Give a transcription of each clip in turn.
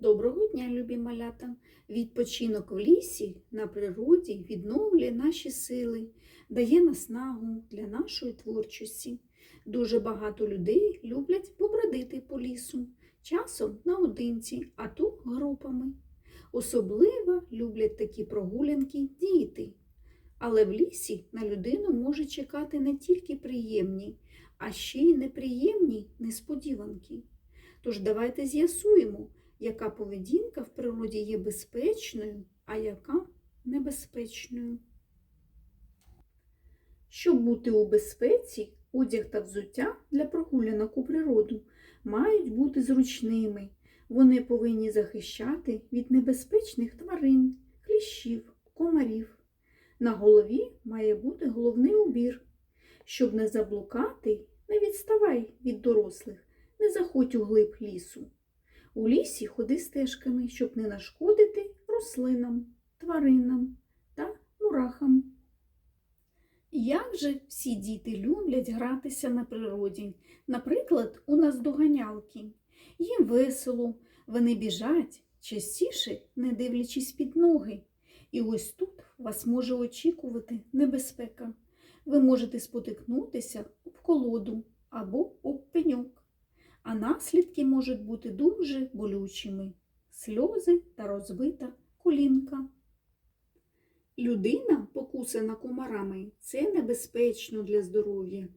Доброго дня, любі малята! Відпочинок в лісі на природі відновлює наші сили, дає наснагу для нашої творчості. Дуже багато людей люблять побродити по лісу, часом наодинці, а то групами. Особливо люблять такі прогулянки діти. Але в лісі на людину може чекати не тільки приємні, а ще й неприємні несподіванки. Тож давайте з'ясуємо, яка поведінка в природі є безпечною, а яка небезпечною. Щоб бути у безпеці, одяг та взуття для прогулянок у природу мають бути зручними. Вони повинні захищати від небезпечних тварин, кліщів, комарів. На голові має бути головний убір. Щоб не заблукати, не відставай від дорослих, не заходь у глиб лісу. У лісі ходи стежками, щоб не нашкодити рослинам, тваринам та мурахам. Як же всі діти люблять гратися на природі, наприклад, у нас доганялки. Їм весело, вони біжать, частіше не дивлячись під ноги. І ось тут вас може очікувати небезпека. Ви можете спотикнутися об колоду або об пеньок а наслідки можуть бути дуже болючими сльози та розбита колінка. Людина, покусана комарами, це небезпечно для здоров'я.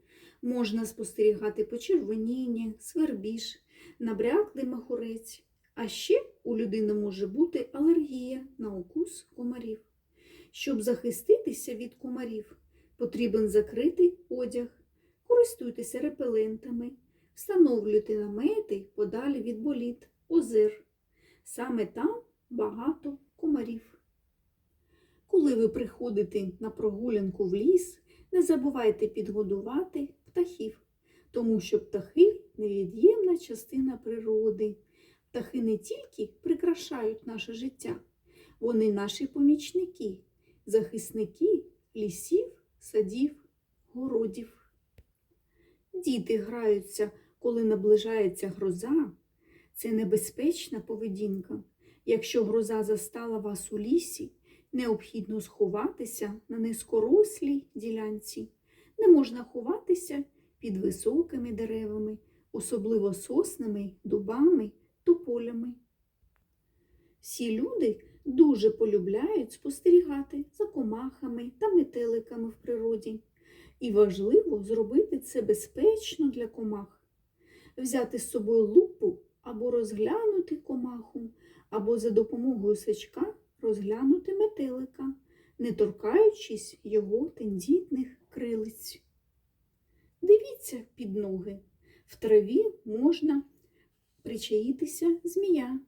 Можна спостерігати почервоніння, свербіж, набряклий махорець. А ще у людини може бути алергія на укус комарів. Щоб захиститися від комарів, потрібен закритий одяг, користуйтеся репелентами, встановлюйте намети подалі від боліт, озер. Саме там багато комарів. Коли ви приходите на прогулянку в ліс, не забувайте підгодувати птахів, тому що птахи невід'ємна частина природи. Птахи не тільки прикрашають наше життя, вони наші помічники, захисники лісів, садів, городів. Діти граються, коли наближається гроза. Це небезпечна поведінка. Якщо гроза застала вас у лісі, необхідно сховатися на низькорослій ділянці. Не можна ховатися під високими деревами, особливо соснами, дубами, тополями. Всі люди дуже полюбляють спостерігати за комахами та метеликами в природі. І важливо зробити це безпечно для комах. Взяти з собою лупу або розглянути комаху, або за допомогою сачка розглянути метелика, не торкаючись його тендітних крилиць. Дивіться під ноги. В траві можна причаїтися змія.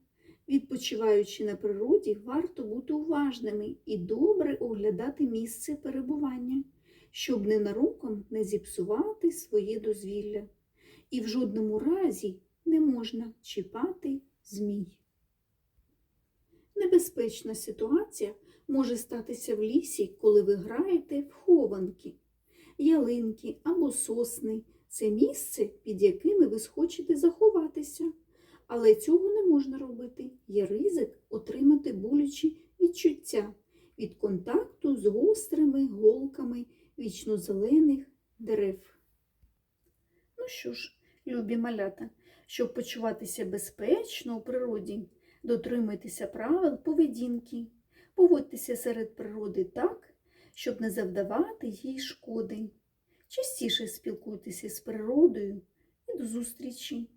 Відпочиваючи на природі, варто бути уважними і добре оглядати місце перебування, щоб ненароком не зіпсувати своє дозвілля. І в жодному разі не можна чіпати змій. Небезпечна ситуація може статися в лісі, коли ви граєте в хованки, ялинки або сосни це місце, під якими ви схочете заховатися. Але цього не можна робити. Є ризик отримати болючі відчуття від контакту з гострими голками вічнозелених дерев. Ну що ж, любі малята, щоб почуватися безпечно у природі, дотримуйтеся правил поведінки, поводьтеся серед природи так, щоб не завдавати їй шкоди. Частіше спілкуйтеся з природою і до зустрічі!